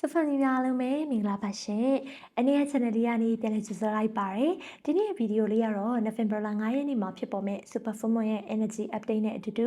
စဖန်ကြီးများအားလုံးပဲမင်္ဂလာပါရှင်။အနေနဲ့ channel လေးကနေပြန်လည်ကြိုဆိုလိုက်ပါရယ်။ဒီနေ့ဗီဒီယိုလေးကတော့ November 9ရက်နေ့မှာဖြစ်ပေါ်မဲ့ Super Fumo ရဲ့ Energy Update နဲ့အတူတူ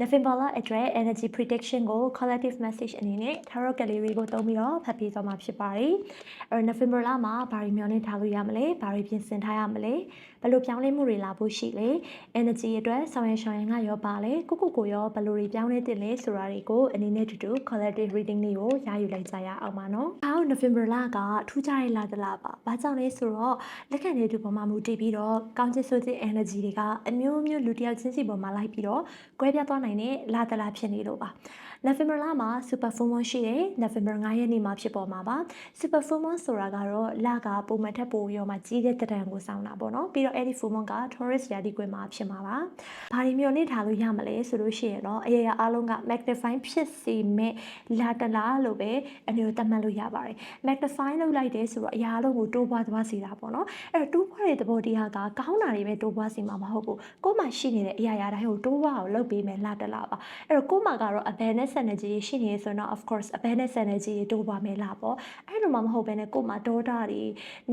November အတွက် Energy Prediction ကို Collective Message အနေနဲ့ Tarot Gallery ကိုသုံးပြီးတော့ဖတ်ပြသွားမှာဖြစ်ပါတယ်။အဲတော့ November လမှာဘာတွေမျှော်လင့်ထားလို့ရမလဲ။ဘာတွေပြင်ဆင်ထားရမလဲ။ဘယ်လိုပြောင်းလဲမှုတွေလာဖို့ရှိလဲ။ Energy အတွက်ဆောင်ရွက်ရှောင်ရန်ကရောပါလဲ။ကိုကိုကိုရောဘယ်လိုတွေပြောင်းလဲတင်လဲဆိုတာတွေကိုအနေနဲ့တူတူ Collective Reading လေးကိုရယူလိုက်ကြရအောင်ပါနော်။အော် November လကထူးခြားတဲ့လတစ်လပါ။ဘာကြောင့်လဲဆိုတော့လက်ခံတဲ့သူပေါ်မှာမူတည်ပြီးတော့ကောင်းချစ်ဆိုးတဲ့ energy တွေကအမျိုးမျိုးလူတစ်ယောက်ချင်းစီပေါ်မှာလိုက်ပြီးတော့ကွဲပြားသွားနိုင်တဲ့လတစ်လဖြစ်နေလို့ပါ။ November လမှာ Super Full Moon ရှိတယ်။ November 9ရက်နေ့မှာဖြစ်ပေါ်မှာပါ။ Super Full Moon ဆိုတာကတော့လကပုံမှန်ထက်ပိုရောမှကြီးတဲ့တံကိုစောင်းတာပေါ့နော်။ပြီးတော့အဲ့ဒီ Full Moon က Taurus ရာသီကွင်းမှာဖြစ်မှာပါ။ဘာတွေမျှော်လင့်ထားလို့ရမလဲဆိုလို့ရှိရင်တော့အရာရာအားလုံးက magnify ဖြစ်စေမဲ့လာတလားလို့ပဲအမျိုးသတ်မှတ်လို့ရပါတယ်။ magnify လုပ်လိုက်တယ်ဆိုတော့အရာအလုံးကိုတိုးပွားသွားစေတာပေါ့နော်။အဲ့တော့တိုးပွားတဲ့သဘောတရားကကောင်းတာတွေပဲတိုးပွားစေမှာမဟုတ်ဘူး။ကိုယ်မှရှိနေတဲ့အရာရာတိုင်းကိုတိုးပွားအောင်လုပ်ပေးမယ်လာတလားပါ။အဲ့တော့ကိုယ်မှကတော့ awareness energy ရှိနေဆိုတော့ of course awareness energy တိုးပွားမယ်လားပေါ့။အဲ့လိုမှမဟုတ်ဘဲနဲ့ကိုယ်မှဒေါတာတွေ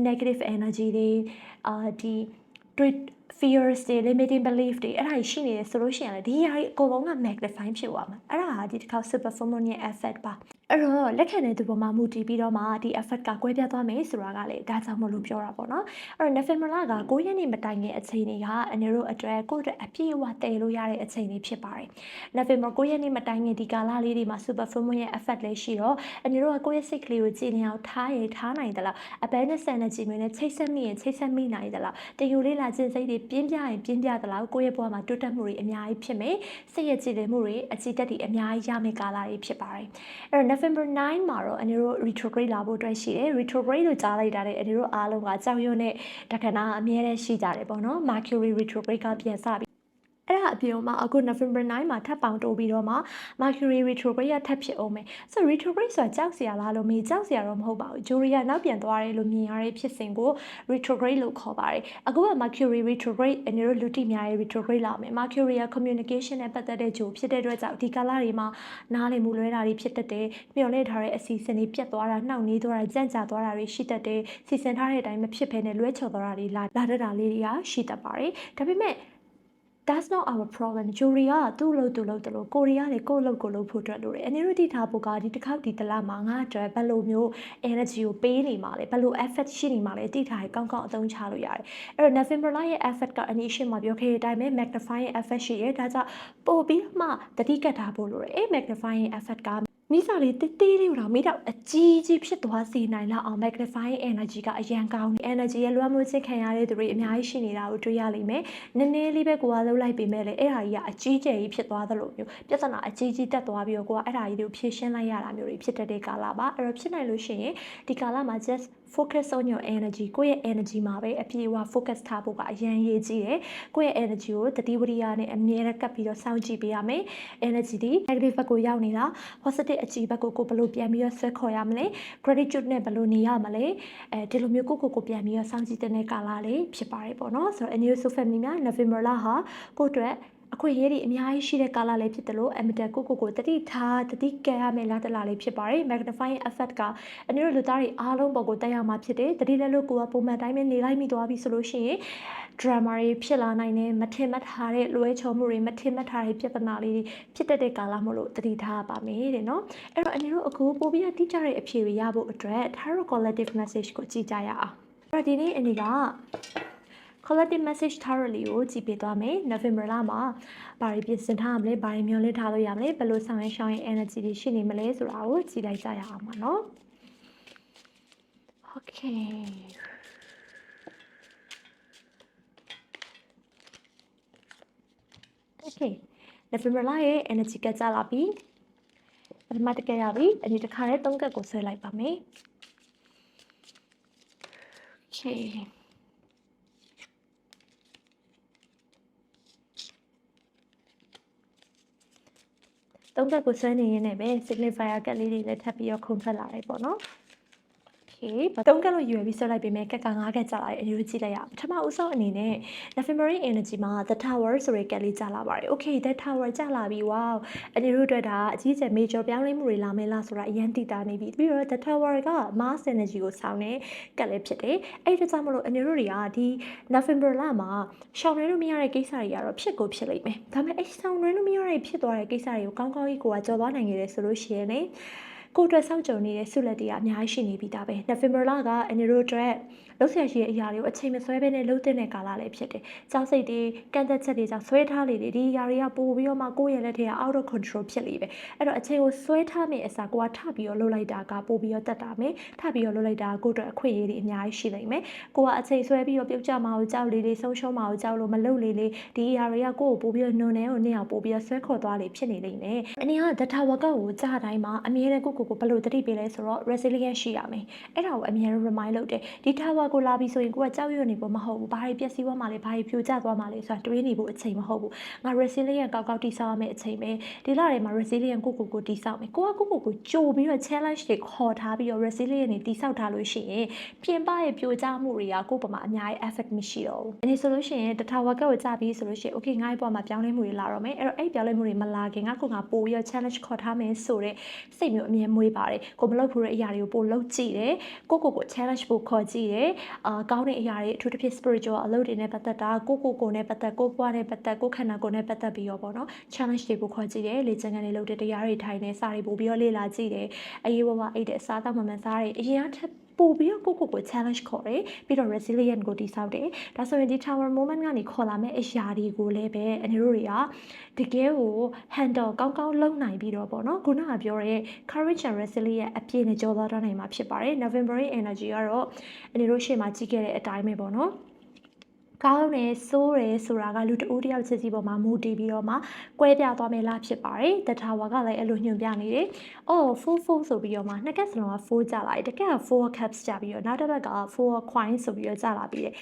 negative energy တွေအာဒီတွေ fears တွေ limiting belief တွေအဲ့ဒါကြီးရှိနေတယ်ဆိုလို့ရှိရင်လေဒီအရာကြီးအကုန်လုံးက magnify ဖြစ်သွားမှာအဲ့ဒါဟာဒီတစ်ခါ super performance ရဲ့ effect ပါ အဲ့တော့လက်ခံတဲ့သူပေါ်မှာမူတည်ပြီးတော့မှဒီ effect ကကွဲပြားသွားမယ်ဆိုတာကလေဒါကြောင့်မလို့ပြောတာပေါ့နော်အဲ့တော့ November လက9ရက်နေ့မတိုင်ခင်အချိန်တွေကအန်တို့အတွက်ကိုယ့်အတွက်အပြည့်အဝတည်လို့ရတဲ့အချိန်တွေဖြစ်ပါတယ် November 9ရက်နေ့မတိုင်ခင်ဒီကာလလေးတွေမှာ super performance ရဲ့ effect လေးရှိတော့အန်တို့ကကိုယ့်ရဲ့စိတ်ကလေးကိုကြည်နေအောင်ထားရထားနိုင်တယ်လား awareness energy မျိုးနဲ့ချိတ်ဆက်မိရင်ချိတ်ဆက်မိနိုင်တယ်လားတယူလေးလာခြင်းစိတ်တွေပြင်းပြရင်ပြင်းပြတယ်လားကိုယ့်ရဲ့ဘဝမှာတိုးတက်မှုတွေအများကြီးဖြစ်မယ်စိတ်ရဲ့ကြည်လင်မှုတွေအကြည်တက်တွေအများကြီးရမယ့်ကာလတွေဖြစ်ပါတယ်အဲ့တော့ November 9မှာတော့အနေတို့ retrograde လာဖို့အတွက်ရှိတယ် retrograde လို့ကြားလိုက်တာလေအနေတို့အားလုံးကကြောက်ရွံ့တဲ့တက္ကနာအမြဲတမ်းရှိကြတယ်ပေါ့နော် Mercury retrograde ကပြန်စပြီအဲ့ဒါအ ပြင်မှာအခု November 9မှာထပ်ပေါင်တိုးပြီးတော့မှ Mercury retrograde ကထပ်ဖြစ်အောင်မယ်ဆို retrograde ဆိုတာကြောက်စရာလားလို့မေးကြောက်စရာတော့မဟုတ်ပါဘူး Jury ကနောက်ပြန်သွားတယ်လို့မြင်ရတဲ့ဖြစ်စဉ်ကို retrograde လို့ခေါ်ပါတယ်အခုက Mercury retrograde အနေနဲ့လူတိများရဲ့ retrograde လာမယ် Mercury က communication နဲ့ပတ်သက်တဲ့ဂျိုဖြစ်တဲ့အတွက်ကြောင့်ဒီကာလတွေမှာနားလည်မှုလွဲတာတွေဖြစ်တတ်တယ်မျှော်လင့်ထားတဲ့အစီအစဉ်တွေပြတ်သွားတာနှောင့်နှေးသွားတာကြံ့ကြာသွားတာတွေရှိတတ်တယ်စီစဉ်ထားတဲ့အတိုင်းမဖြစ်ဘဲနဲ့လွဲချော်သွားတာတွေလာလာတတ်တာလေးတွေကရှိတတ်ပါတယ်ဒါပေမဲ့ that's not our problem ဂျိုရီကသူ့လို့သူ့လို့တလို့ကိုရီးယားတွေကိုလို့ကိုလို့ဖို့အတွက်လို့တယ်အနေရတိထားဖို့ကဒီတစ်ခေါက်ဒီတလားမှာငါအတွက်ဘယ်လိုမျိုး energy ကိုပေးနေမှာလဲဘယ်လို effect ရှိနေမှာလဲတိထားရင်ကောင်းကောင်းအသုံးချလို့ရတယ်အဲ့တော့ November ရဲ့ effect ကအနည်းရှင်းမှာပြောခဲ့တဲ့အတိုင်းပဲ magnify ရဲ့ effect ရှိရဲဒါကြောင့်ပို့ပြီးမှတတိကတ်ထားဖို့လို့တယ်အဲ့ magnify ရဲ့ effect က မိစားလေးတေးသေးလေးကိုတော့မိတော့အကြီးကြီးဖြစ်သွားစေနိုင်လောက်အောင် magnifying energy ကအရန်ကောင်းတယ် energy ရဲ့လွှမ်းမိုးခြင်းခံရတဲ့သူတွေအများကြီးရှိနေတာကိုတွေ့ရလိမ့်မယ်နည်းနည်းလေးပဲကိုကလှုပ်လိုက်ပေမဲ့လေအဲ့ဟာကြီးကအကြီးကျယ်ကြီးဖြစ်သွားသလိုမျိုးပြဿနာအကြီးကြီးတက်သွားပြီးတော့ကိုကအဲ့ဒါကြီးတွေကိုဖြေရှင်းလိုက်ရတာမျိုးတွေဖြစ်တတ်တဲ့ကာလပါအဲ့တော့ဖြစ်နိုင်လို့ရှိရင်ဒီကာလမှာ just focus on your energy ကိုယ့်ရဲ့ energy မှာပဲအပြည့်အဝ focus ထားဖို့ကအရန်ရေးကြီးတယ်ကိုယ့်ရဲ့ energy ကိုတတိဝရိယနဲ့အမြဲတမ်းကပ်ပြီးတော့စောင့်ကြည့်ပေးရမယ် energy ဒီ negative ဘက်ကိုရောက်နေတာ positive အကြည့်ဘက်ကိုကိုဘယ်လိုပြန်ပြီးတော့ဆွဲခေါ်ရမလဲ gratitude နဲ့ဘယ်လိုနေရမလဲအဲဒီလိုမျိုးကိုကိုကိုပြန်ပြီးတော့စောင့်ကြည့်တဲ့ကာလလေးဖြစ်ပါတယ်ပေါ့နော်ဆိုတော့ annual so family များ November လဟာကိုယ့်အတွက် အခွင့်အရေးတွေအများကြီးရှိတဲ့ကာလလေးဖြစ်တယ်လို့အမတန်ကိုကိုကိုတတိထားတတိကဲရမယ်လားတလားလေးဖြစ်ပါတယ် magnifying effect ကအနည်းလူသားတွေအားလုံးပေါ်ကိုတက်ရောက်မှာဖြစ်တယ်တတိလည်းလို့ကိုကပုံမှန်တိုင်းပဲနေလိုက်မိသွားပြီဆိုလို့ရှိရင် drama တွေဖြစ်လာနိုင်တယ်မထင်မှတ်ထားတဲ့လွဲချော်မှုတွေမထင်မှတ်ထားတဲ့ပြဿနာလေးတွေဖြစ်တတ်တဲ့ကာလမို့လို့တတိထားပါမယ်တဲ့နော်အဲ့တော့အနည်းတို့အခုပို့ပြီးတိကျတဲ့အဖြေတွေရဖို့အတွက် tarot collective message ကိုကြည့်ကြရအောင်အဲ့တော့ဒီနေ့အနေက collective message tarot လေးကိုကြည့်ပေးသွားမယ် November လမှာဘာတွေပြင်ဆင်ထားရမလဲဘာတွေမျှော်လင့်ထားလို့ရမလဲဘယ်လိုဆောင်ရွက်ရှောင်းရင် energy တွေရှိနေမလဲဆိုတာကိုကြည့်လိုက်ကြရအောင်ပါနော် Okay โอเค November လရဲ့ energy ကကြလာပြီပထမတစ်ကက်ရပြီအဒီတစ်ခါလေးသုံးကက်ကိုဆွဲလိုက်ပါမယ် Okay သုံးကက်ကိုဆွဲနေရင်းနဲ့ပဲ signifier ကက်လေးတွေလည်းထပ်ပြီးတော့ခုန်ထွက်လာတယ်ပေါ့နော် Okay သုံးကက်လို့ရွယ်ပြီးဆွဲလိုက်ပေမဲ့ကက်က9ကက်ကြာလာတဲ့အယူကြည့်လိုက်ရအောင်ပထမဦးဆုံးအနေနဲ့ Ephemeral Energy မှာ The Tower ဆိုတဲ့ကက်လေးကြာလာပါတယ် Okay The Tower ကြာလာပြီ wow အနေတို့အတွက်ဒါအကြီးကျယ် major ပြောင်းလဲမှုတွေလာမယ်လားဆိုတာအရင်သိတာနေပြီပြီးတော့ The Tower က Mars Energy ကိုဆောင်တဲ့ကက်လေးဖြစ်တယ်အဲ့ဒါကြောင့်မလို့အနေတို့တွေကဒီ November လမှာရှောင်နေလို့မရတဲ့ကိစ္စတွေကတော့ဖြစ်ကိုဖြစ်လိမ့်မယ်ဒါပေမဲ့အဲ့ရှောင်နေလို့မရတဲ့ဖြစ်သွားတဲ့ကိစ္စတွေကိုကောင်းကောင်းကြီးကိုကကြော်သွားနိုင်ခဲ့တယ်ဆိုလို့ရှိရင်လေ ကိုအတွက်စောင့်ကြုံနေတဲ့ဆုလက်တွေကအများကြီးရှိနေပြီးသားပဲ November လကအနေတို့အတွက် လုံးဆရာရှိတဲ့အရာတွေကိုအချိန်မဆွဲဘဲနဲ့လုံးတဲ့ကာလလည်းဖြစ်တယ်။ကြောက်စိတ်တွေကန့်သက်ချက်တွေကြောင့်ဆွဲထားလေတွေဒီအရာတွေကပို့ပြီးတော့မှကိုယ့်ရဲ့လက်ထဲက out of control ဖြစ်လေပဲ။အဲ့တော့အချိန်ကိုဆွဲထားမယ့်အစားကိုကထပြီးတော့လှုပ်လိုက်တာကပို့ပြီးတော့တက်တာမယ်။ထပြီးတော့လှုပ်လိုက်တာကကိုယ့်အတွက်အခွင့်အရေးတွေအများကြီးရှိနိုင်မယ်။ကိုကအချိန်ဆွဲပြီးတော့ပြုတ်ကြမှာကိုကြောက်လေလေဆုံးရှုံးမှာကိုကြောက်လို့မလှုပ်လေလေဒီအရာတွေကကိုယ့်ကိုပို့ပြီးတော့နှုံနေကိုနေအောင်ပို့ပြီးတော့ဆွဲခေါ်သွားလေဖြစ်နေလိမ့်မယ်။အနည်းက data workout ကိုကြားတိုင်းမှာအမြဲတမ်းကိုကိုကိုဘယ်လိုသတိပေးလဲဆိုတော့ resilient ရှိရမယ်။အဲ့ဒါကိုအမြဲတမ်း remind လုပ်တယ်။ဒီ tower ကိုလာပြီးဆိုရင်ကိုကကြောက်ရွံ့နေဖို့မဟုတ်ဘူး။ဘာတွေပျက်စီးသွားမှလဲဘာတွေပြိုကျသွားမှလဲဆိုတာတွေးနေဖို့အချိန်မဟုတ်ဘူး။ငါ resilient ကောက်ကောက်တိဆောက်ရမယ့်အချိန်ပဲ။ဒီလထဲမှာ resilient ကိုကိုကိုတိဆောက်မယ်။ကိုကကိုကိုကိုကြိုပြီးတော့ challenge တွေခေါ်ထားပြီးတော့ resilient တွေတိဆောက်ထားလို့ရှိရင်ပြင်ပရဲ့ပြိုကျမှုတွေကကိုယ့်ပမာအများကြီး effect မရှိတော့ဘူး။အဲဒီဆိုလို့ရှိရင်တထဝကကိုကြာပြီးဆိုလို့ရှိရင် okay ငါ့ဘဝမှာပြောင်းလဲမှုတွေလာတော့မယ်။အဲ့တော့အဲ့ပြောင်းလဲမှုတွေမလာခင်ငါကိုငါပို့ပြီးတော့ challenge ခေါ်ထားမယ်ဆိုတဲ့စိတ်မျိုးအမြဲမွေးပါတယ်။ကိုမလုပ်ဖို့တဲ့အရာတွေကိုပို့လုပ်ကြည့်တယ်။ကိုကိုကို challenge ပို့ခေါ်ကြည့်တယ်။အာကောင်းတဲ့အရာတွေအထူးသဖြင့် spiritual အလုပ်တွေနဲ့ပတ်သက်တာကိုကိုကိုနဲ့ပတ်သက်ကိုပွားနဲ့ပတ်သက်ကိုခန္ဓာကိုယ်နဲ့ပတ်သက်ပြီးတော့ပေါ့နော် challenge တွေပို့ခေါ်ကြည့်တယ်လေ့ကျင့်ခန်းတွေလုပ်တဲ့တရားတွေထိုင်နေစာတွေပို့ပြီးတော့လေ့လာကြည့်တယ်အရေးပေါ်မှာအိတ်တဲ့အစားအသောက်မှန်မှန်စားတယ်အရင်ကထပ် ပို့ပြီးတော့ကိုကိုကို challenge ခေါ်တယ်ပြီးတော့ resilient ကိုတည်ဆောက်တယ်ဒါဆိုရင်ဒီ tower moment ကနေခေါ်လာမယ့်အရာတွေကိုလည်းပဲအနေတို့တွေကတကယ်ကို handle ကောင်းကောင်းလုပ်နိုင်ပြီးတော့ပေါ့နော်ခုနကပြောတဲ့ courage and resilience အပြည့်နဲ့ကြော်သွားနိုင်မှာဖြစ်ပါတယ် November energy ကတော့အနေတို့ရှေ့မှာကြီးခဲ့တဲ့အတိုင်းပဲပေါ့နော် ကောင်းတယ်စိုးတယ်ဆိုတာကလူတဦးတယောက်ချစ်စီပေါ်မှာမူတည်ပြီးတော့မှကွဲပြားသွားမယ်လားဖြစ်ပါတယ်တထာဝါကလည်းအဲ့လိုညွှန်ပြနေတယ်။အော်4 4ဆိုပြီးတော့မှနှစ်ကက်စလုံးက4ကြလာတယ်တကက်က4 caps ကြပြီးတော့နောက်တစ်ဘက်က4 coin ဆိုပြီးတော့ကြလာပြီးတယ်။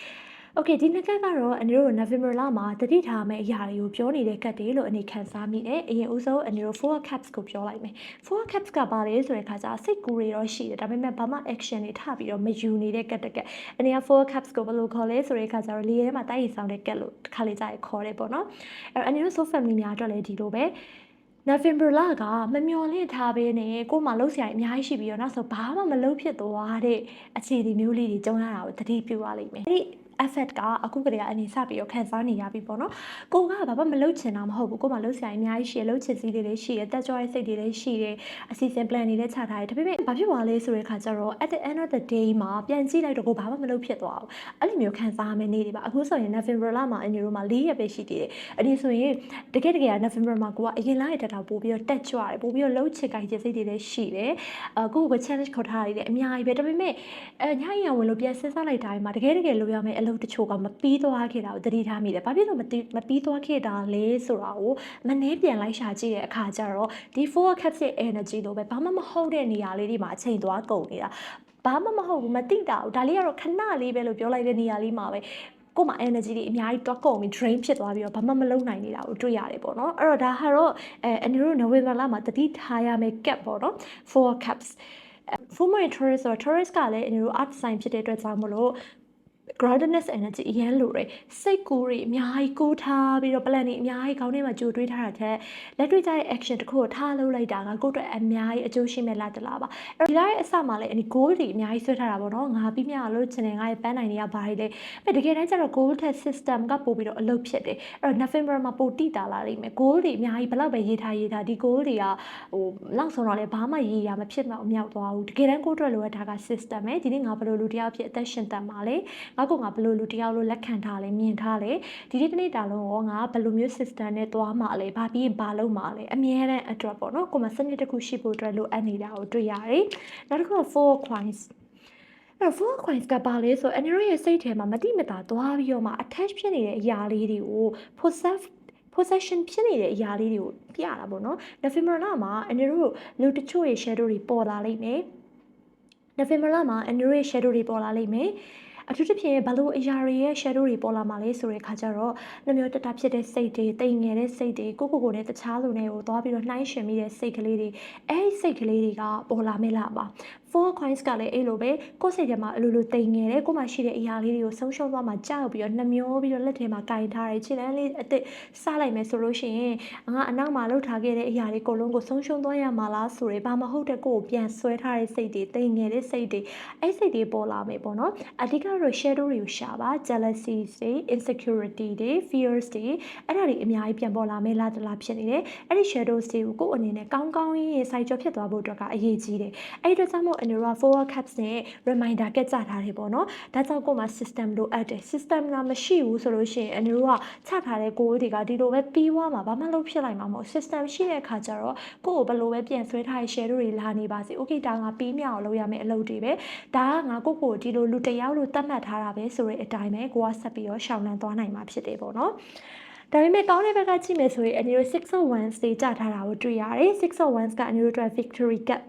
Okay ဒီနှစ်ကက်ကတော့အနေတို့ November လမှာတတိထားမယ့်အရာတွေကိုပြောနေတဲ့ကတ်တွေလို့အနေခံစားမိတယ်။အရင်ဦးဆုံးအနေတို့ four caps ကိုပြောလိုက်မယ်။ four caps ကဘာလဲဆိုတဲ့ခါကျစိတ်ကူးတွေတော့ရှိတယ်။ဒါပေမဲ့ဘာမှ action တွေထပြီးတော့မယူနေတဲ့ကတ်တကက်။အနေက four caps ကိုဘယ်လိုခေါ်လဲဆိုတဲ့ခါကျတော့လေထဲမှာတိုက်ရိုက်ဆောင်တဲ့ကတ်လို့တစ်ခါလေကြာရခေါ်တယ်ပေါ့နော်။အဲ့တော့အနေတို့ so family များအတွက်လည်းဒီလိုပဲ။ November လကမမျော်လင့်ထားဘဲနဲ့ကို့မှာလှုပ်ရှားအများကြီးရှိပြီးတော့နောက်ဆိုဘာမှမလုပ်ဖြစ်သွားတဲ့အခြေအနေမျိုးလေးတွေကြုံရတာကိုတတိပြုရလိမ့်မယ်။အဲ့ဒီ effect ကအခုကတည်းကအနေစပြီးတော့ခံစားနေရပြီပေါ့နော်ကိုကဘာမှမလုပ်ချင်တာမဟုတ်ဘူးကိုမှလုပ်စရာအများကြီးရှိရလုပ်ချင်စီးတွေလည်းရှိရတက်ကြွရဲ့စိတ်တွေလည်းရှိတယ်အစီအစဉ် plan တွေလည်းချထားတယ်ဒါပေမဲ့ဘာဖြစ်သွားလဲဆိုတဲ့ခါကျတော့ at the end of the day မှာပြန်ကြည့်လိုက်တော့ကိုဘာမှမလုပ်ဖြစ်သွားဘူးအဲ့လိုမျိုးခံစားမယ့်နေ့တွေပါအခုဆိုရင် November လမှာအညီတို့မှာ၄ရက်ပဲရှိသေးတယ်အဲ့ဒီဆိုရင်တကယ်တကယ် November မှာကိုကအရင်လရဲ့တက်တာပို့ပြီးတော့တက်ကြွတယ်ပို့ပြီးတော့လှုပ်ချစ်ကိုင်ချစ်စိတ်တွေလည်းရှိတယ်အကိုကို challenge ခေါ်ထားရတယ်အများကြီးပဲဒါပေမဲ့အဲညရင်ဝင်လို့ပြန်စဉ်းစားလိုက်တိုင်းမှာတကယ်တကယ်လုပ်ရမယ့်အလုပ်တချို့ကမပြီးပြီးသွားခဲ့တာကိုသတိထားမိတယ်။ဘာဖြစ်လို့မမပြီးသွားခဲ့တာလဲဆိုတာကိုမနှဲပြန်လိုက်ရှာကြည့်တဲ့အခါကျတော့ဒီ four caps ရဲ့ energy လို့ပဲဘာမှမဟုတ်တဲ့နေရာလေးတွေမှာအချိန်သွားကုန်နေတာ။ဘာမှမဟုတ်ဘူးမသိတာဘူး။ဒါလေးကတော့ခဏလေးပဲလို့ပြောလိုက်တဲ့နေရာလေးမှာပဲကိုယ်မှာ energy တွေအများကြီးတွက်ကုန်ပြီး drain ဖြစ်သွားပြီးတော့ဘာမှမလုပ်နိုင်နေတာကိုတွေ့ရတယ်ပေါ့နော်အဲ့တော့ဒါဟာတော့အဲအနေတို့ November လမှာတတိထားရမယ့် cap ပေါ့နော် four caps Fumo Taurus ဆိုတော့ Taurus ကလည်းအနေတို့ art design ဖြစ်တဲ့အတွက်ကြောင့်မလို့ groundedness energy အရင်လိုတယ်စိတ်ကူးတွေအများကြီးကူးထားပြီးတော့ plan တွေအများကြီးခေါင်းထဲမှာကြိုတွေးထားတာတဲ့လက်တွေ့ကျတဲ့ action တစ်ခုကိုထားလုပ်လိုက်တာကကိုယ့်အတွက်အများကြီးအကျိုးရှိမဲ့လားတလားပါအဲ့ဒီလားရဲ့အစမှာလည်းအနီ goal တွေအများကြီးဆွဲထားတာပေါ့နော်ငါပြီးမြလို့ချင်တယ်ငါရဲ့ပန်းနိုင်တွေကဘာတွေလဲအဲ့တကယ်တမ်းကျတော့ goal test system ကပို့ပြီးတော့အလုပ်ဖြစ်တယ်အဲ့တော့ November မှာပို့တိတာလာလိမ့်မယ် goal တွေအများကြီးဘယ်လောက်ပဲရေးထားရေးထားဒီ goal တွေကဟိုလောက်ဆုံးတော့လည်းဘာမှရေးရမဖြစ်တော့အမြောက်သွားဘူးတကယ်တမ်းကိုယ့်အတွက်လိုအပ်တာက system ပဲဒီနေ့ငါဘယ်လိုလူတယောက်ဖြစ်အသက်ရှင်တတ်မှာလဲငါကငါဘယ်လိုလူတယောက်လို့လက်ခံထားလဲမြင်ထားလဲဒီနေ့တနေ့တာလုံးရောငါဘယ်လိုမျိုး system နဲ့သွားမှာလဲဘာပြီးရင်ဘာလုပ်မှာလဲအမြဲတမ်းအတွက်ပေါ့နော်ကိုမစနစ်တစ်ခုရှိဖို့အတွက်လိုအပ်နေတာကိုတွေ့ရတယ်နောက်တစ်ခုက four coins အဲ့ four coins ကပါလဲဆို Enero ရဲ့စိတ်ထဲမှာမတိမတာသွားပြီးတော့မှ attach ဖြစ်နေတဲ့အရာလေးတွေကို possess possession ဖြစ်နေတဲ့အရာလေးတွေကိုပြရတာပေါ့နော် November လမှာ Enero လူတချို့ရဲ့ shadow တွေပေါ်လာလိမ့်မယ် November လမှာ Enero ရဲ့ shadow တွေပေါ်လာလိမ့်မယ် အထူးသဖြင့်ဘလို့အရာတွေရဲ့ shadow တွေပေါ်လာမှာလဲဆိုတဲ့ခါကျတော့နှမျိုးတတဖြစ်တဲ့စိတ်တွေတိမ်ငယ်တဲ့စိတ်တွေကိုကိုကိုနဲ့တခြားလူတွေကိုသွားပြီးတော့နှိုင်းယှဉ်မိတဲ့စိတ်ကလေးတွေအဲဒီစိတ်ကလေးတွေကပေါ်လာမဲ့လားပါ four coins ကလည်းအဲ့လိုပဲကိုယ်စိတ်ထဲမှာအလိုလိုတိမ်ငယ်တယ်ကိုယ်မှရှိတဲ့အရာလေးတွေကိုဆုံးရှုံးသွားမှကြောက်ပြီးတော့နှမျောပြီးတော့လက်ထဲမှာကင်ထားတယ်ခြေလမ်းလေးအစ်စ်စားလိုက်မယ်ဆိုလို့ရှိရင်ငါအနောက်မှာလှုပ်ထားခဲ့တဲ့အရာတွေအကုန်လုံးကိုဆုံးရှုံးသွားရမှာလားဆိုရယ်ဘာမဟုတ်တဲ့ကိုယ်ကိုပြန်ဆွဲထားတဲ့စိတ်တွေတိမ်ငယ်တဲ့စိတ်တွေအဲ့စိတ်တွေပေါ်လာမယ်ပေါ့နော်အဓိကတော့ shadow တွေကိုရှာပါ jealousy တွေ insecurity တွေ fears တွေအဲ့ဒါတွေအများကြီးပြန်ပေါ်လာမယ်လားတလားဖြစ်နေတယ်အဲ့ဒီ shadows တွေကိုကိုယ်အနေနဲ့ကောင်းကောင်းရေးစိုက်ကြောဖြစ်သွားဖို့အတွက်ကအရေးကြီးတယ်အဲ့ဒီအတွက်ကြောင့်မို့အနေရော forward caps နဲ့ reminder ကကြထားတယ်ပေါ့နော်ဒါကြောင့်ကိုယ်မှာ system လိုအပ်တယ် system ကမရှိဘူးဆိုလို့ရှိရင်အနေရောချထားတဲ့ကိုယ်တွေကဒီလိုပဲပြီးွားမှာဘာမှလုပ်ဖြစ်လိုက်မှာမဟုတ် system ရှိတဲ့အခါကျတော့ကိုယ့်ကိုဘယ်လိုပဲပြန်ဆွဲထားတဲ့ share တွေလာနေပါစေ okay ဒါငါပြီးမြောက်အောင်လုပ်ရမယ့်အလုပ်တွေပဲဒါကငါကိုယ့်ကိုဒီလိုလူတစ်ယောက်လို့သတ်မှတ်ထားတာပဲဆိုတဲ့အတိုင်းပဲကိုကဆက်ပြီးတော့ရှောင်လန်းသွားနိုင်မှာဖြစ်တယ်ပေါ့နော်ဒါပေမဲ့ကောင်းတဲ့ဘက်ကကြည့်မယ်ဆိုရင်အနီတို့601 stage ကြထားတာကိုတွေ့ရတယ်601ကအနီတို့အတွက် victory cup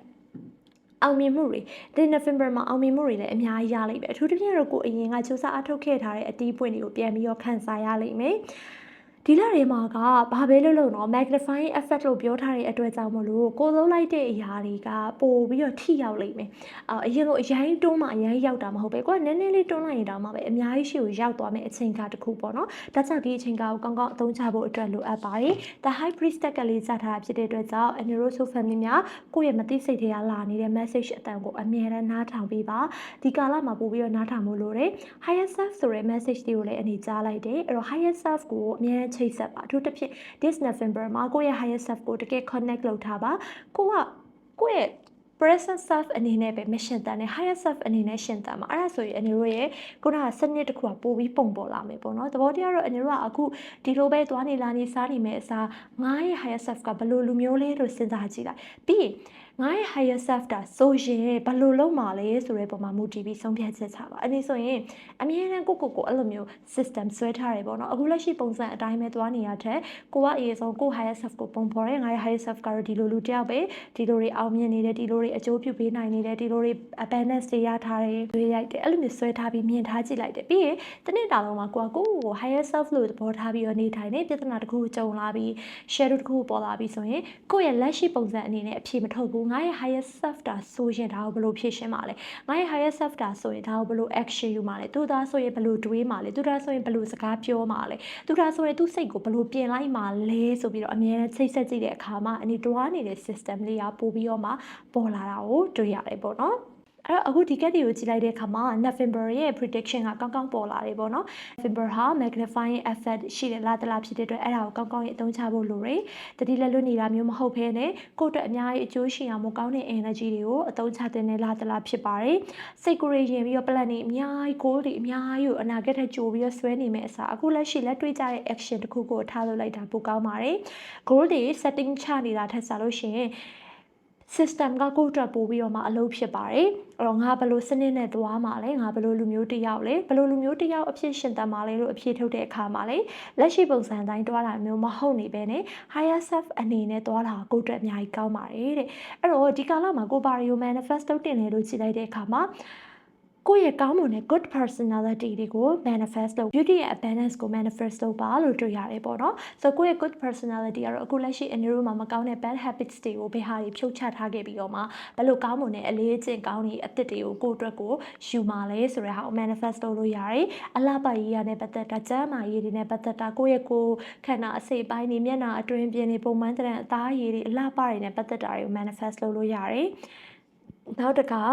အောင်မြင်မှုတွေဒီ November မှာအောင်မြင်မှုတွေလည်းအများကြီးရလိမ့်မယ်အထူးသဖြင့်တော့ကိုအရင်ကစူးစမ်းအထောက်ခဲ့ထားတဲ့အတီးပွင့်တွေကိုပြန်ပြီးတော့ခန်းစားရလိမ့်မယ် ဒီလတွေမှာကဘာပဲလုပ်လို့တော့ magnifying effect လို့ပြောထားတဲ့အတွက်ကြောင့်မလို့ကိုလုံးလိုက်တဲ့အရာတွေကပို့ပြီးတော့ထိရောက်လိမ့်မယ်။အရင်လိုအရင်တွန်းမှအရင်ရောက်တာမဟုတ်ပဲကိုကနည်းနည်းလေးတွန်းလိုက်ရင်တောင်မှပဲအများကြီးရှိကိုရောက်သွားမယ်အချိန်ကတခုပေါ့နော်။ဒါကြောင့်ဒီအချိန်ကကိုကောင်းကောင်းအသုံးချဖို့အတွက်လိုအပ်ပါတယ်။ The High Priest ကလေးစထားတာဖြစ်တဲ့အတွက်ကြောင့် Aneroso family များကိုယ့်ရဲ့မသိစိတ်တွေကလာနေတဲ့ message အတန်ကိုအမြဲတမ်းနားထောင်ပေးပါ။ဒီကာလမှာပို့ပြီးတော့နားထောင်ဖို့လိုတယ်။ Higher self ဆိုတဲ့ message တွေကိုလည်းအနေကြားလိုက်တယ်။အဲ့တော့ Higher self ကိုအမြဲချိတ်ဆက်ပါအထူးသဖြင့် this November မှာကိုယ့်ရဲ့ higher self ကိုတကယ် connect လုပ်ထားပါကိုကကိုယ့်ရဲ့ present self အနေနဲ့ပဲ mission တန်နဲ့ higher self အနေနဲ့ရှင်တန်မှာအဲ့ဒါဆိုရင်အနေတို့ရဲ့ခုနကစနစ်တစ်ခုကပို့ပြီးပုံပေါ်လာမယ်ပေါ့နော်သဘောတရားတော့အနေတို့ကအခုဒီလိုပဲသွားနေလာနေစားနေမယ်အစားငါရဲ့ higher self ကဘယ်လိုလူမျိုးလဲလို့စဉ်းစားကြည့်လိုက်ပြီးရင် ငါရဲ့ higher self တာဆိုရင်ဘယ်လိုလုပ်မှာလဲဆိုတဲ့ပုံမှာမူတည်ပြီးဆုံးဖြတ်ချက်ချပါအဲ့ဒီဆိုရင်အမြဲတမ်းကိုကိုကိုအဲ့လိုမျိုး system ဆွဲထားတယ်ပေါ့နော်အခုလက်ရှိပုံစံအတိုင်းပဲသွားနေရတဲ့ကိုကအရေးဆုံးကို higher self ကိုပုံဖော်တယ်ငါရဲ့ higher self ကတော့ဒီလိုလူတယောက်ပဲဒီလိုတွေအောင်မြင်နေတယ်ဒီလိုတွေအကျိုးပြုပေးနိုင်နေတယ်ဒီလိုတွေ abundance တွေရထားတယ်တွေရိုက်တယ်အဲ့လိုမျိုးဆွဲထားပြီးမြင်ထားကြည့်လိုက်တယ်ပြီးရင်တနေ့တာလုံးမှာကိုကကိုကို higher self လို့သဘောထားပြီးတော့နေထိုင်နေပြဿနာတစ်ခုကြုံလာပြီး share တစ်ခုပေါ်လာပြီးဆိုရင်ကိုယ့်ရဲ့လက်ရှိပုံစံအနေနဲ့အဖြေမထုတ်ဘူးငါရဲ့ higher self self တာဆိုရင်ဒါကိုဘယ်လိုဖြည့်ရှင်းမှာလဲငါရဲ့ higher self တာဆိုရင်ဒါကိုဘယ်လို action ယူမှာလဲသူသားဆိုရင်ဘယ်လိုတွေးမှာလဲသူသားဆိုရင်ဘယ်လိုစကားပြောမှာလဲသူသားဆိုရင်သူ့စိတ်ကိုဘယ်လိုပြင်လိုက်မှာလဲဆိုပြီးတော့အမြဲတမ်းချိတ်ဆက်ကြည့်တဲ့အခါမှာအနေတွားနေတဲ့ system လေးကပို့ပြီးတော့မှပေါ်လာတာကိုတွေ့ရတယ်ပေါ့နော် အဲ့တော့အခုဒီကက်တွေကိုကြည့်လိုက်တဲ့အခါမှာ November ရဲ့ prediction ကကောင်းကောင်းပေါ်လာတယ်ပေါ့နော် November ဟာ magnifying effect ရှိတယ်လားတလားဖြစ်တဲ့အတွက်အဲ့ဒါကိုကောင်းကောင်းရေးအသုံးချဖို့လိုတယ်တတိလက်လွတ်နေတာမျိုးမဟုတ်ဘဲနဲ့ကိုယ့်အတွက်အများကြီးအကျိုးရှိအောင်မကောင်းတဲ့ energy တွေကိုအသုံးချတဲ့နဲ့လားတလားဖြစ်ပါတယ်စိတ်ကိုယ်ရင်ပြီးတော့ plan တွေအများကြီး goal တွေအများကြီးကိုအနာဂတ်ထက်ကြိုပြီးတော့ဆွဲနေမယ်အစားအခုလက်ရှိလက်တွေ့ကြတဲ့ action တစ်ခုကိုထားလို့လိုက်တာပိုကောင်းပါတယ် goal တွေ setting ချနေတာထက်စားလို့ရှိရင် system ကကိုယ့်အတွက်ပို့ပြီးတော့မှအလုပ်ဖြစ်ပါတယ်အဲ့တော့ငါဘယ်လိုစနစ်နဲ့သွားမှာလဲငါဘယ်လိုလူမျိုးတစ်ယောက်လဲဘယ်လိုလူမျိုးတစ်ယောက်အဖြစ်ရှင်သန်မှာလဲလို့အဖြစ်ထုတ်တဲ့အခါမှာလေလက်ရှိပုံစံအတိုင်းတွားတာမျိုးမဟုတ်နေပဲနဲ့ higher self အနေနဲ့တွားတာကိုယ့်အတွက်အများကြီးကောင်းပါတယ်တဲ့အဲ့တော့ဒီကာလမှာကိုပါရီယို manifest လုပ်တင်လေလို့ကြည့်လိုက်တဲ့အခါမှာ ကိုယ့်ရဲ့ကောင်းမွန်တဲ့ good personality တွေကို manifest လုပ် beauty ရဲ့ abundance ကို manifest လုပ်ပါလို့တွေ့ရတယ်ပေါ့နော်။ so ကိုယ့်ရဲ့ good personality ကတော့အခုလက်ရှိအနေရိုးမှာမကောင်းတဲ့ bad habits တွေကိုဘယ်ဟာတွေဖြုတ်ချထားခဲ့ပြီးတော့မှဘယ်လိုကောင်းမွန်တဲ့အလေးအကျင့်ကောင်းတွေအသစ်တွေကိုကိုယ့်အတွက်ကိုယူมาလဲဆိုတဲ့ဟာကို manifest လုပ်လို့ရတယ်။အလားပါရေးရတဲ့ပတ်သက်တာကျမ်းမာရေးတွေနဲ့ပတ်သက်တာကိုယ့်ရဲ့ကိုယ်ခန္ဓာအစိတ်ပိုင်းတွေမျက်နှာအတွင်းပြင်တွေပုံမှန်တဲ့အသားရည်တွေအလားပါတွေနဲ့ပတ်သက်တာတွေကို manifest လုပ်လို့ရတယ်။နောက်တစ်ခါ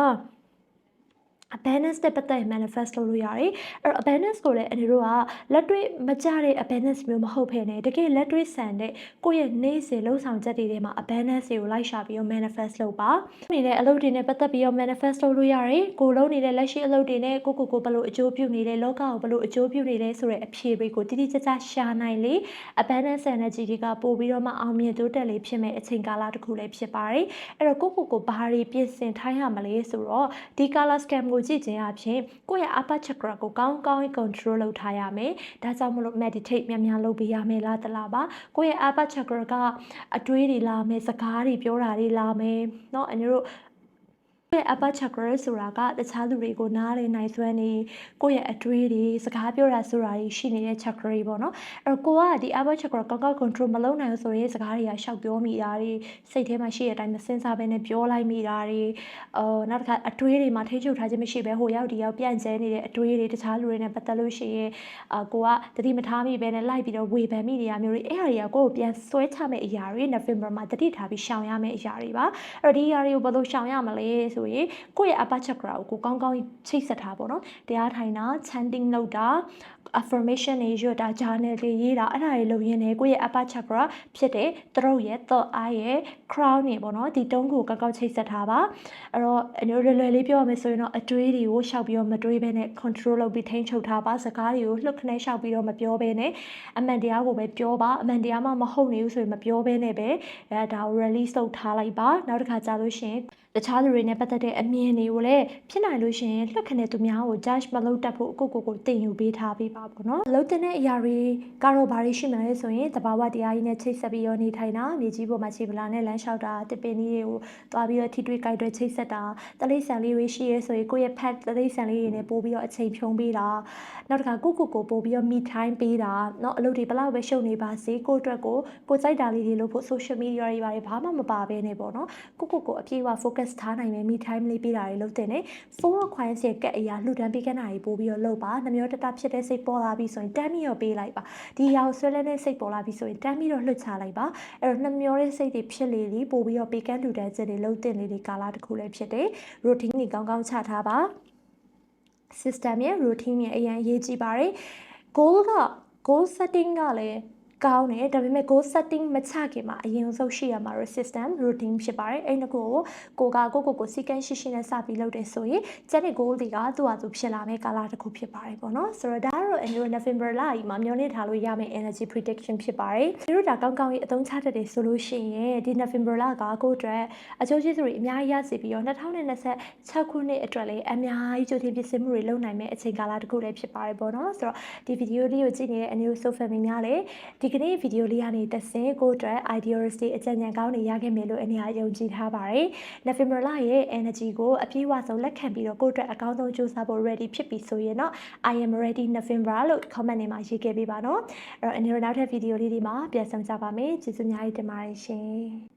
abundance တဲ့ပတ်သက် manifest လုပ်လို့ရတယ်အဲ့တော့ abundance ကိုလည်းအနေတို့ကလက်တွေ့မကြတဲ့ abundance မျိုးမဟုတ်ဘဲねတကယ်လက်တွေ့ဆန်တဲ့ကိုယ့်ရဲ့နေ့စဉ်လှုပ်ဆောင်ချက်တွေထဲမှာ abundance တွေကိုလိုက်ရှာပြီးတော့ manifest လုပ်ပါနေတဲ့အလုပ်တွေနဲ့ပတ်သက်ပြီးတော့ manifest လုပ်လို့ရတယ်ကိုလုံးနေတဲ့လက်ရှိအလုပ်တွေနဲ့ကိုကိုကိုဘယ်လိုအကျိုးပြုနေလဲလောကကိုဘယ်လိုအကျိုးပြုနေလဲဆိုတဲ့အဖြေတွေကိုတိတိကျကျရှာနိုင်လေ abundance energy တွေကပို့ပြီးတော့မှအောင်မြင်တိုးတက်လေဖြစ်မဲ့အချိန်ကာလတစ်ခုလည်းဖြစ်ပါတယ်အဲ့တော့ကိုကိုကိုဘာတွေပြင်ဆင်ထားရမလဲဆိုတော့ဒီ color scam ကကြည့်ခြင်းအပြင်ကိုယ့်ရဲ့ upper chakra ကိုကောင်းကောင်း control လုပ်ထားရမယ်။ဒါကြောင့်မလို့ meditate များများလုပ်ပေးရမယ်လားတလားပါ။ကိုယ့်ရဲ့ upper chakra ကအတွေးတွေလာမယ်စကားတွေပြောတာတွေလာမယ်။เนาะအန်တို့ ရဲ့ upper chakra ဆိုတာကတခြားလူတွေကိုနားလည်နိုင်စွမ်းနေကိုယ့်ရဲ့အတွေးတွေစကားပြောတာဆိုတာတွေရှိနေတဲ့ chakra တွေပေါ့နော်အဲ့တော့ကိုကဒီ upper chakra ကောက်ကောက် control မလုပ်နိုင်ဘူးဆိုရင်စကားတွေကရှောက်ပြောမိတာတွေစိတ်ထဲမှာရှိတဲ့အတိုင်းမစင်စားဘဲနဲ့ပြောလိုက်မိတာတွေအော်နောက်တစ်ခါအတွေးတွေမှာထိချုပ်ထားခြင်းမရှိဘဲဟိုရောက်ဒီရောက်ပြန့်ကျဲနေတဲ့အတွေးတွေတခြားလူတွေနဲ့ပတ်သက်လို့ရှိရင်အာကိုကတတိမထားမိဘဲနဲ့လိုက်ပြီးတော့ဝေဖန်မိနေရမျိုးတွေအဲ့ဟာတွေကကိုယ့်ကိုပြန်ဆွဲချမဲ့အရာတွေ November မှာတတိထားပြီးရှောင်ရမယ့်အရာတွေပါအဲ့တော့ဒီအရာတွေကိုဘယ်လိုရှောင်ရမလဲဆိုရင်ကိုယ့်ရဲ့ upper chakra ကိုကိုကောင်းကောင်းချိတ်ဆက်ထားပေါ့နော်တရားထိုင်တာ chanting လုပ်တာ affirmation တွေရွတ်တာ journal တွေရေးတာအဲ့ဒါတွေလုပ်ရင်းနဲ့ကိုယ့်ရဲ့ upper chakra ဖြစ်တဲ့ throat ရဲ့ thought eye ရဲ့ crown တွေပေါ့နော်ဒီတုံးကိုကောက်ကောက်ချိတ်ဆက်ထားပါအဲ့တော့အမျိုးလွယ်လွယ်လေးပြောရမယ်ဆိုရင်တော့အတွေးတွေကိုရှောက်ပြီးတော့မတွေးဘဲနဲ့ control လုပ်ပြီးထိန်းချုပ်ထားပါစကားတွေကိုလှုပ်ခနဲရှောက်ပြီးတော့မပြောဘဲနဲ့အမှန်တရားကိုပဲပြောပါအမှန်တရားမှမဟုတ်နေဘူးဆိုရင်မပြောဘဲနဲ့ပဲအဲဒါကို release လုပ်ထားလိုက်ပါနောက်တစ်ခါကြာလို့ရှိရင် တခြားလူတွေနဲ့ပတ်သက်တဲ့အမြင်တွေကိုလည်းဖြစ်နိုင်လို့ရှိရင်လှုပ်ခနဲ့သူများကို judge မလုပ်တတ်ဖို့ကိုကိုကိုတင်ယူပေးထားပေးပါပေါ့နော်လှုပ်တဲ့အရာတွေကတော့ဘာတွေရှိမှလဲဆိုရင်တဘာဝတရားကြီးနဲ့ချိတ်ဆက်ပြီးရောနေထိုင်တာမြေကြီးပေါ်မှာခြေပလာနဲ့လမ်းလျှောက်တာတစ်ပင်ကြီးတွေကိုသွားပြီးတော့ထိတွေ့ကြိုက်တွေ့ချိတ်ဆက်တာတလိဆန်လေးတွေရှိရဲဆိုရင်ကိုယ့်ရဲ့ pet တလိဆန်လေးတွေနဲ့ပို့ပြီးတော့အချိန်ဖြုံးပေးတာနောက်တစ်ခါကိုကိုကိုပို့ပြီးတော့ meet time ပေးတာเนาะအလုပ်တွေဘလောက်ပဲရှုပ်နေပါစေကိုယ့်အတွက်ကိုကိုစိုက်တာလေးတွေလို့ဖို့ social media တွေဘာတွေဘာမှမပါဘဲနဲ့ပေါ့နော်ကိုကိုကိုအပြည့်အဝ focus ထားနိုင်မယ် meet time လေးပေးတာတွေလုပ်တဲ့နေ four coins ရဲ့ကက်အရာလှူဒန်းပေးကမ်းတာတွေပို့ပြီးတော့လုပ်ပါနှမျောတတဖြစ်တဲ့စိတ်ပေါ်လာပြီဆိုရင်တမ်းပြီးတော့ပေးလိုက်ပါဒီအရာကိုဆွဲလဲတဲ့စိတ်ပေါ်လာပြီဆိုရင်တမ်းပြီးတော့လှုပ်ချလိုက်ပါအဲ့တော့နှမျောတဲ့စိတ်တွေဖြစ်လေလေပို့ပြီးတော့ပေးကမ်းလှူဒန်းချက်တွေလုပ်တဲ့လေဒီကာလတစ်ခုလည်းဖြစ်တယ် routine တွေကောင်းကောင်းချထားပါ system ရဲ့ routine ရဲ့အရင်အရေးကြီးပါတယ် goal က goal setting ကလည်း ကောင်းတယ်ဒါပေမဲ့ goal setting မချခင်မှာအရင်ဆုံးရှိရမှာ system routine ဖြစ်ပါတယ်အဲ့ဒီကိုကိုကကိုကိုကိုစီကန်းရှိရှိနဲ့စပြီးလုပ်တယ်ဆိုရင်ကျန်တဲ့ goal တွေကသူ့ဟာသူဖြစ်လာမယ့်ကာလတစ်ခုဖြစ်ပါတယ်ပေါ့နော်ဆိုတော့ဒါကတော့ annual November လကြီးမှာမျှော်လင့်ထားလို့ရမယ့် energy prediction ဖြစ်ပါတယ်ဒီလိုဒါကောင်းကောင်းကြီးအသုံးချတတ်တယ်ဆိုလို့ရှိရင်ဒီ November လကကိုအတွက်အကျိုးကျေးဇူးတွေအများကြီးရစေပြီးတော့2026ခုနှစ်အတွက်လည်းအများကြီးကြိုတင်ပြင်ဆင်မှုတွေလုပ်နိုင်မယ့်အချိန်ကာလတစ်ခုလည်းဖြစ်ပါတယ်ပေါ့နော်ဆိုတော့ဒီဗီဒီယိုလေးကိုကြည့်နေတဲ့ annual so family များလည်းဒီကနေ့ဗီဒီယိုလေးကနေတက်ဆင်ကိုအတွက် ideas တွေအကြံဉာဏ်ကောင်းတွေရခဲ့မယ်လို့အများယုံကြည်ထားပါတယ်။ November လရဲ့ energy ကိုအပြည့်အဝဆုံးလက်ခံပြီးတော့ကိုအတွက်အကောင်းဆုံးကြိုးစားဖို့ ready ဖြစ်ပြီဆိုရင်တော့ I am ready November လို့ comment ထဲမှာရေးခဲ့ပေးပါနော်။အဲ့တော့အနေနဲ့နောက်ထပ်ဗီဒီယိုလေးဒီမှာပြန်ဆောင်ကြပါမယ်။ကျေးဇူးအများကြီးတင်ပါတယ်ရှင်။